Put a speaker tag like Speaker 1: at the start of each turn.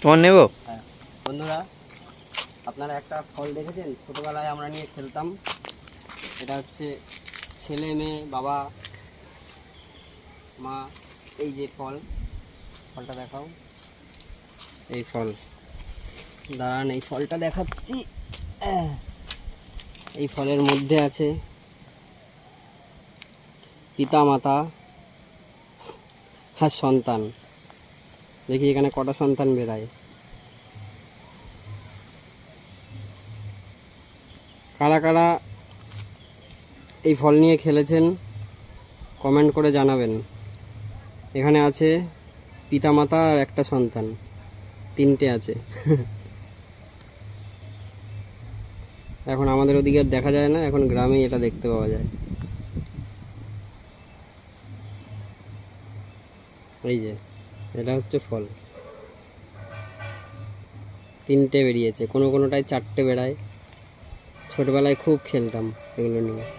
Speaker 1: তোমার নেব?
Speaker 2: হ্যাঁ। বন্ধুরা, আপনারা একটা ফল দেখেছেন? ছোটোবেলায় আমরা নিয়ে খেলতাম। এটা হচ্ছে ছেলে মেয়ে, বাবা, মা, এই যে ফল। ফলটা দেখাও। এই ফল। দাঁড়ান, এই ফলটা দেখাচ্ছি। এই ফলের মধ্যে আছে পিতা মাতা আর সন্তান। দেখি এখানে কটা সন্তান বেরায়। কারা কারা এই ফল নিয়ে খেলেছেন কমেন্ট করে জানাবেন। এখানে আছে পিতামাতা আর একটা সন্তান, তিনটে আছে। এখন আমাদের ওদিকে দেখা যায় না, এখন গ্রামেই এটা দেখতে পাওয়া যায়। এই যে। এটা হচ্ছে ফল। তিনটে বেরিয়েছে কোনো কোনোটায় চারটে বেড়ায়। ছোটবেলায় খুব খেলতাম এগুলো নিয়ে।